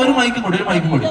ഒരു മൈക്കും കൂടി ഒരു മൈക്കും കൂടി.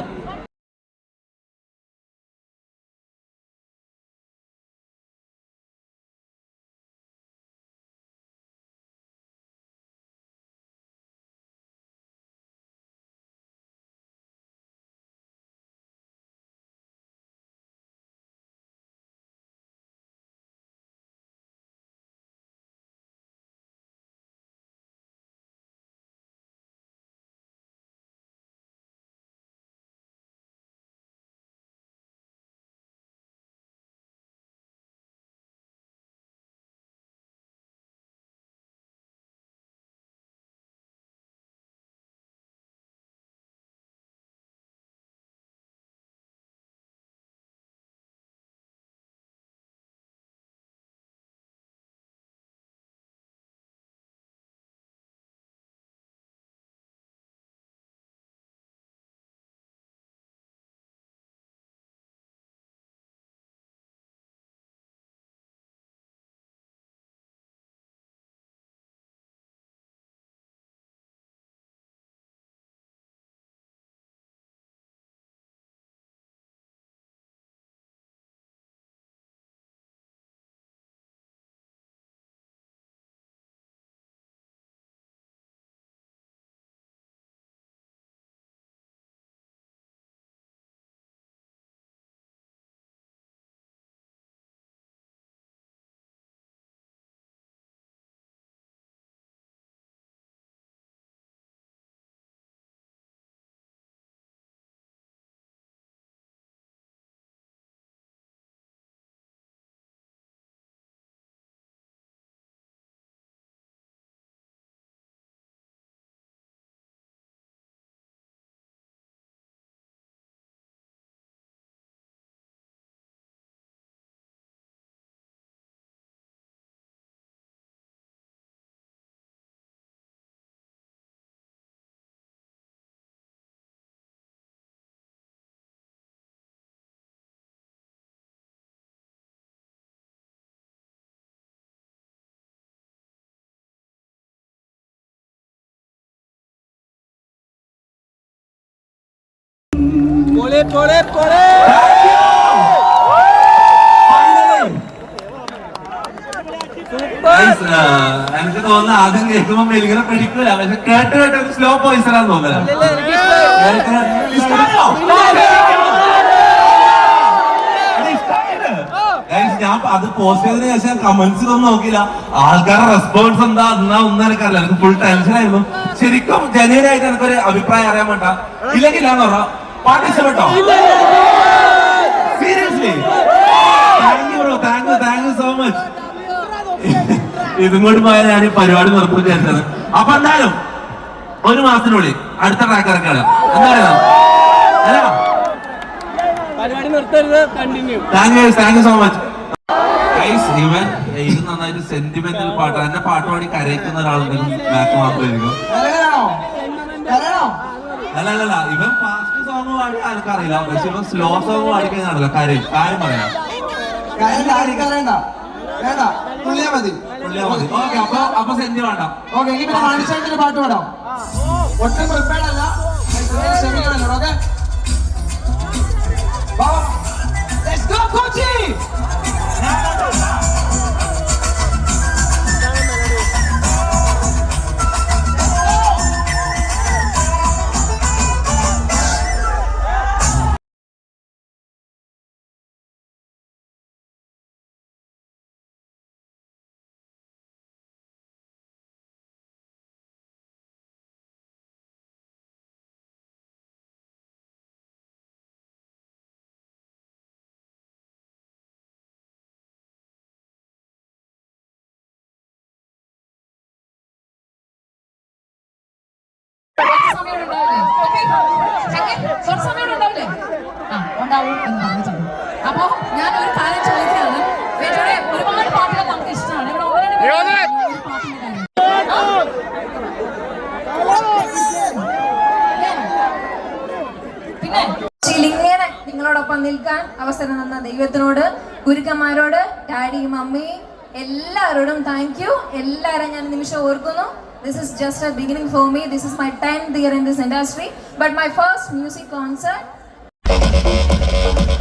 Pole! Guys, ആ, എനിക്ക് തോന്നുന്നു ആദ്യം കേൾക്കുമ്പോ മെലിങ്ങനെ പിടിക്കില്ല പക്ഷെ കേട്ട് കേട്ട് സ്ലോ പോയിസറാന്ന്? Guys, ഞാൻ അത് പോസ്റ്റ് ചെയ്തതിനു ശേഷം കമന്റ്സ് ഒന്നും നോക്കിയില്ല. ആൾക്കാരുടെ റെസ്പോൺസ് എന്താ? എന്നാ ഒന്നും എനിക്കറിയില്ല എനിക്ക് ഫുൾ ടെൻഷൻ ആയിരുന്നു. ശരിക്കും ജനുവൻ ആയിട്ട് എനിക്കൊരു അഭിപ്രായം അറിയാൻ വേണ്ട. ഇല്ലെങ്കിൽ ഇല്ലാന്ന് പറഞ്ഞ പാട്ട് ഇഷ്ടപ്പെട്ടോ seriously thank you bro thank you thank you so much ഇതും പോയാൽ ഞാൻ ഈ പരിപാടി ചേർത്തത് അപ്പൊ എന്തായാലും ഒരു മാസത്തിനുള്ളിൽ അടുത്ത ട്രാക്ക് ഇറക്കാണ്. എന്തായാലും പരിപാടി നിർത്തരുത്. Continue thank you thank you so much ഇവൻ ഇത് നന്നായിട്ട് സെന്റിമെന്റൽ പാട്ട്. എന്റെ പാട്ട് പാടി കരയിക്കുന്ന ഒരാളുണ്ടെങ്കിൽ ബാക്ക് മാത്രമായിരിക്കും അല്ല അല്ല അല്ല ഇവൻ ഫാസ്റ്റ് സോങ് പാടി ആൾക്കറിയില്ല. പക്ഷെ ഇവൻ സ്ലോ സോങ് പാടി കാര്യം കരയും കാര്യം പറയാം വേണ്ട. മതി. പുള്ളിയാ മതി. ഓക്കെ അപ്പൊ അപ്പൊ സെന്റ് വേണ്ട. ഓക്കെ എങ്കിൽ പിന്നെ മണിച്ചേട്ടന്റെ പാട്ട് പാടാം. ഒട്ടും പ്രിപ്പയർഡ് അല്ല. ക്ഷമിക്കണല്ലോ ഓക്കെ? എന്ന് പറഞ്ഞിട്ടുണ്ട് അപ്പോ ഞാൻ ഒരു കാര്യം ചോദിക്കുകയാണ്. ഒരുപാട് പാട്ടുകൾ നമുക്ക് ഇഷ്ടമാണ് ഇവിടെ പാട്ടിന്റെ പിന്നെ ചിലിങ്ങനെ നിങ്ങളോടൊപ്പം നിൽക്കാൻ അവസരം തന്ന ദൈവത്തിനോട് ഗുരുക്കന്മാരോട് ഡാഡിയും അമ്മയും എല്ലാവരോടും താങ്ക് യു എല്ലാവരും ഞാൻ നിമിഷം ഓർക്കുന്നു. This is just a beginning for me. This is my 10th year in this industry, but my first Thank you.